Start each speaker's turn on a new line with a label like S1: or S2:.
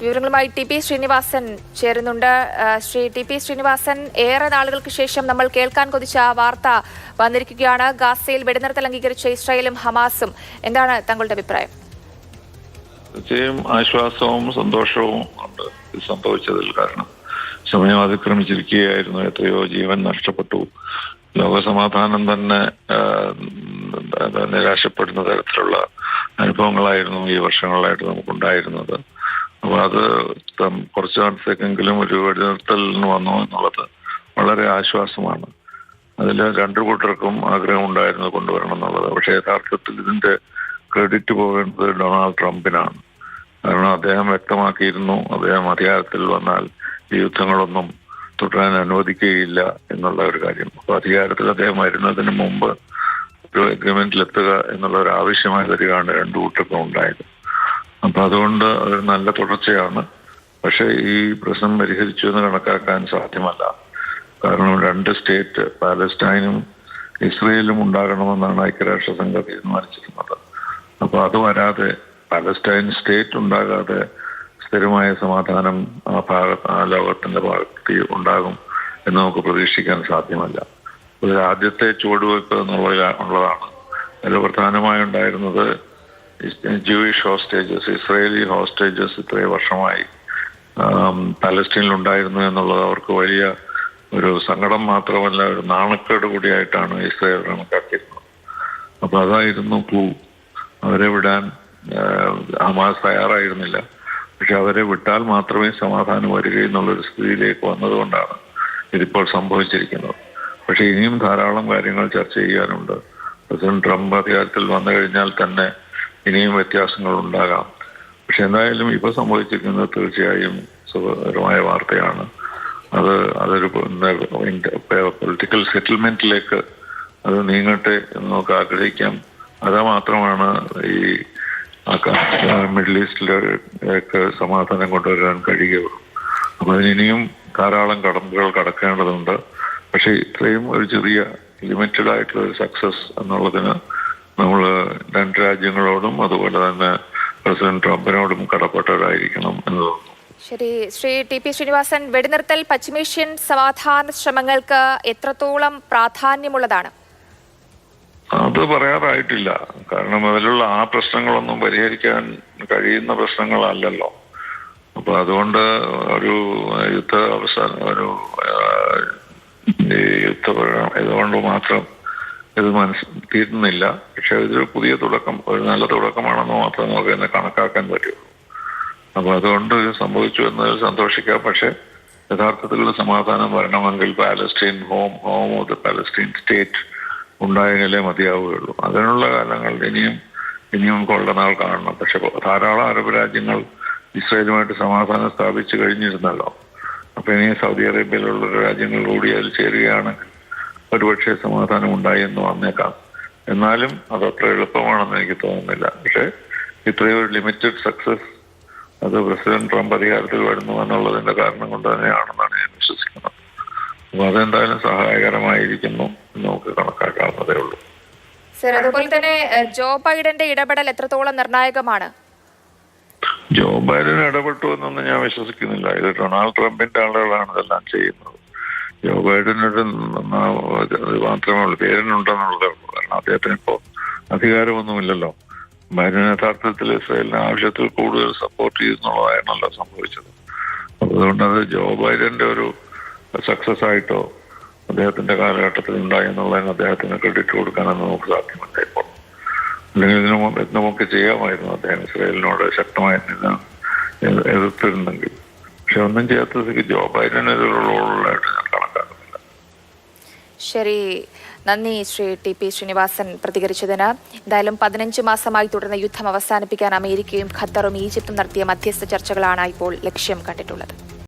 S1: വിവരങ്ങളുമായി T P Sreenivasan ചേരുന്നുണ്ട്. Shri T P Sreenivasan ഏറെ നാളുകൾക്ക് ശേഷം നമ്മൾ കേൾക്കാൻ കൊതിച്ച വാർത്ത വന്നിരിക്കുകയാണ്. ഗാസയിൽ വെടിനിർത്തൽ അംഗീകരിച്ച ഇസ്രായേലും ഹമാസും. എന്താണ് തങ്ങളുടെ അഭിപ്രായം?
S2: തീർച്ചയായും ആശ്വാസവും സന്തോഷവും ഉണ്ട് ഇത് സംഭവിച്ചതിൽ കാരണം. സമയം അതിക്രമിച്ചിരിക്കുകയായിരുന്നു. എത്രയോ ജീവൻ നഷ്ടപ്പെട്ടു. ലോകസമാധാനം തന്നെ നിരാശപ്പെടുന്ന തരത്തിലുള്ള അനുഭവങ്ങളായിരുന്നു ഈ വർഷങ്ങളായിട്ട് നമുക്കുണ്ടായിരുന്നത്. അപ്പൊ അത് കുറച്ച് കാലത്തേക്കെങ്കിലും ഒരു വെടിനിർത്തലിന് വന്നു എന്നുള്ളത് വളരെ ആശ്വാസമാണ്. അതിൽ രണ്ടു കൂട്ടർക്കും ആഗ്രഹം ഉണ്ടായിരുന്നു കൊണ്ടുവരണം എന്നുള്ളത്. പക്ഷേ യഥാർത്ഥത്തിൽ ഇതിന്റെ ക്രെഡിറ്റ് പോകേണ്ടത് ഡൊണാൾഡ് ട്രംപിനാണ്. കാരണം അദ്ദേഹം വ്യക്തമാക്കിയിരുന്നു അദ്ദേഹം അധികാരത്തിൽ വന്നാൽ ഈ യുദ്ധങ്ങളൊന്നും തുടരാൻ അനുവദിക്കുകയില്ല എന്നുള്ള ഒരു കാര്യം. അപ്പൊ അധികാരത്തിൽ അദ്ദേഹം വരുന്നതിന് മുമ്പ് ഒരു അഗ്രിമെന്റിൽ എത്തുക എന്നുള്ള ഒരു ആവശ്യമായ വരികയാണ് രണ്ടു കൂട്ടർക്കും ഉണ്ടായത്. അപ്പൊ അതുകൊണ്ട് അതൊരു നല്ല തുടർച്ചയാണ്. പക്ഷേ ഈ പ്രശ്നം പരിഹരിച്ചു എന്ന് കണക്കാക്കാൻ സാധ്യമല്ല. കാരണം രണ്ട് സ്റ്റേറ്റ് പാലസ്റ്റൈനും ഇസ്രയേലും ഉണ്ടാകണമെന്നാണ് ഐക്യരാഷ്ട്ര സംഘം തീരുമാനിച്ചിരുന്നത്. അപ്പൊ അത് വരാതെ പാലസ്റ്റൈൻ സ്റ്റേറ്റ് ഉണ്ടാകാതെ സ്ഥിരമായ സമാധാനം ലോകത്തിന്റെ ഭാഗത്ത് ഉണ്ടാകും എന്ന് നമുക്ക് പ്രതീക്ഷിക്കാൻ സാധ്യമല്ല. ഒരു ആദ്യത്തെ ചുവടുവയ്പ് എന്നുള്ള ഉള്ളതാണ്. അതിൽ പ്രധാനമായി ഉണ്ടായിരുന്നത് ജൂയിഷ് ഹോസ്റ്റേജസ് ഇസ്രയേലി ഹോസ്റ്റേജസ് ഇത്രയും വർഷമായി പലസ്റ്റീനിലുണ്ടായിരുന്നു എന്നുള്ളത് അവർക്ക് വലിയ ഒരു സങ്കടം മാത്രമല്ല ഒരു നാണക്കേട് കൂടിയായിട്ടാണ് ഇസ്രയേൽ കണക്കാക്കിയിരുന്നത്. അപ്പൊ അതായിരുന്നു ക്ലൂ. അവരെ വിടാൻ ഹമാസ് തയ്യാറായിരുന്നില്ല. പക്ഷെ അവരെ വിട്ടാൽ മാത്രമേ സമാധാനം വരികയെന്നുള്ളൊരു സ്ഥിതിയിലേക്ക് വന്നതുകൊണ്ടാണ് ഇതിപ്പോൾ സംഭവിച്ചിരിക്കുന്നത്. പക്ഷേ ഇനിയും ധാരാളം കാര്യങ്ങൾ ചർച്ച ചെയ്യാനുണ്ട്. പ്രസിഡന്റ് ട്രംപ് അധികാരത്തിൽ വന്നു കഴിഞ്ഞാൽ തന്നെ ഇനിയും വ്യത്യാസങ്ങൾ ഉണ്ടാകാം പക്ഷെ എന്തായാലും ഇപ്പൊ സംഭവിച്ചിരിക്കുന്നത് തീർച്ചയായും സുഖകരമായ വാർത്തയാണ്. അത് അതൊരു പൊളിറ്റിക്കൽ സെറ്റിൽമെന്റിലേക്ക് അത് നീങ്ങട്ടെ എന്ന് നമുക്ക് ആഗ്രഹിക്കാം. അത് മാത്രമാണ് ഈ മിഡിൽ ഈസ്റ്റിലേക്ക് സമാധാനം കൊണ്ടുവരാൻ കഴിയുകയുള്ളൂ അപ്പൊ ഇനിയും ധാരാളം കടമ്പുകൾ കടക്കേണ്ടതുണ്ട്. പക്ഷെ ഇത്രയും ഒരു ചെറിയ ലിമിറ്റഡ് ആയിട്ടുള്ള ഒരു സക്സസ് എന്നുള്ളതിന് നമ്മൾ രണ്ട് രാജ്യങ്ങളോടും അതുപോലെ തന്നെ പ്രസിഡന്റ് ട്രംപിനോടും കടപ്പെട്ടവരായിരിക്കണം എന്ന് തോന്നുന്നു.
S1: ശരി ശ്രീ ടി പി ശ്രീനിവാസൻ വെടിനിർത്തൽ പശ്ചിമേഷ്യൻ സമാധാന ശ്രമങ്ങൾക്ക് എത്രത്തോളം പ്രാധാന്യമുള്ളതാണ്?
S2: അത് പറയാറായിട്ടില്ല. കാരണം അതിലുള്ള ആ പ്രശ്നങ്ങളൊന്നും പരിഹരിക്കാൻ കഴിയുന്ന പ്രശ്നങ്ങളല്ലല്ലോ. അപ്പൊ അതുകൊണ്ട് ഒരു യുദ്ധ അവസാന ഒരു യുദ്ധ ഇതുകൊണ്ട് മാത്രം ഇത് മനസ്സിൽ തീരുന്നില്ല. പക്ഷെ ഇതൊരു പുതിയ തുടക്കം ഒരു നല്ല തുടക്കമാണെന്ന് മാത്രം നമുക്ക് തന്നെ കണക്കാക്കാൻ പറ്റുള്ളൂ അപ്പൊ അതുകൊണ്ട് സംഭവിച്ചു എന്നതിൽ സന്തോഷിക്കാം. പക്ഷെ യഥാർത്ഥത്തിൽ സമാധാനം വരണമെങ്കിൽ Palestine home home of the Palestine state ഉണ്ടായെങ്കിലേ മതിയാവുകയുള്ളൂ. അതിനുള്ള കാലങ്ങൾ ഇനിയും ഇനിയും കൊള്ള നാൾ കാണണം. പക്ഷെ ധാരാളം അറബ് രാജ്യങ്ങൾ ഇസ്രായേലുമായിട്ട് സമാധാനം സ്ഥാപിച്ചു കഴിഞ്ഞിരുന്നല്ലോ. അപ്പൊ ഇനി സൗദി അറേബ്യയിലുള്ള രാജ്യങ്ങൾ കൂടി അതിൽ ചേരുകയാണെങ്കിൽ ഒരുപക്ഷെ സമാധാനം ഉണ്ടായി എന്ന് വന്നേക്കാം. എന്നാലും അതത്ര എളുപ്പമാണെന്ന് എനിക്ക് തോന്നുന്നില്ല. പക്ഷേ ഇത്രയും ഒരു ലിമിറ്റഡ് സക്സസ് അത് പ്രസിഡന്റ് ട്രംപ് അധികാരത്തിൽ വരുന്നു എന്നുള്ളതിന്റെ കാരണം കൊണ്ട് തന്നെയാണെന്നാണ് ഞാൻ വിശ്വസിക്കുന്നത്. അപ്പൊ അതെന്തായാലും സഹായകരമായിരിക്കുന്നു നമുക്ക് കണക്കാക്കാവുന്നതേ ഉള്ളൂ.
S1: സർ അതുപോലെ തന്നെ ജോ ബൈഡന്റെ ഇടപെടൽ എത്രത്തോളം നിർണായകമാണ്?
S2: ജോ ബൈഡൻ ഇടപെട്ടു എന്നൊന്നും ഞാൻ വിശ്വസിക്കുന്നില്ല. ഇത് ഡൊണാൾഡ് ട്രംപിന്റെ ആളുകളാണ് ഇതെല്ലാം ചെയ്യുന്നത്. ജോ ബൈഡനൊരു മാത്രമേ ഉള്ളൂ പേരനുണ്ടെന്നുള്ളത് കാരണം അദ്ദേഹത്തിന് ഇപ്പോ അധികാരമൊന്നുമില്ലല്ലോ. ബൈഡൻ യഥാർത്ഥത്തിൽ ഇസ്രായേലിന് ആവശ്യത്തിൽ കൂടുതൽ സപ്പോർട്ട് ചെയ്യുന്നുള്ളതായിരുന്നല്ലോ സംഭവിച്ചത്. അതുകൊണ്ട് അത് ജോ ബൈഡന്റെ ഒരു സക്സസ് ആയിട്ടോ അദ്ദേഹത്തിന്റെ കാലഘട്ടത്തിൽ ഉണ്ടായി എന്നുള്ളതിന് അദ്ദേഹത്തിന് ക്രെഡിറ്റ് കൊടുക്കാനൊന്നും നമുക്ക് സാധ്യമല്ല ഇപ്പോൾ. അല്ലെങ്കിൽ ഇതിനു നമുക്ക് ചെയ്യാമായിരുന്നു അദ്ദേഹം ഇസ്രായേലിനോട് ശക്തമായി എതിർത്തിരുന്നെങ്കിൽ. പക്ഷെ ഒന്നും ചെയ്യാത്തതിക്ക് ജോ ബൈഡൻ കണക്കാക്കുന്നില്ല
S1: ശരി. നന്ദി ശ്രീ ടി പി ശ്രീനിവാസൻ പ്രതികരിച്ചതിന്. എന്തായാലും പതിനഞ്ച് മാസമായി തുടർന്ന യുദ്ധം അവസാനിപ്പിക്കാൻ അമേരിക്കയും ഖത്തറും ഈജിപ്തും നടത്തിയ മധ്യസ്ഥ ചർച്ചകളാണ് ഇപ്പോൾ ലക്ഷ്യം കണ്ടിട്ടുള്ളത്.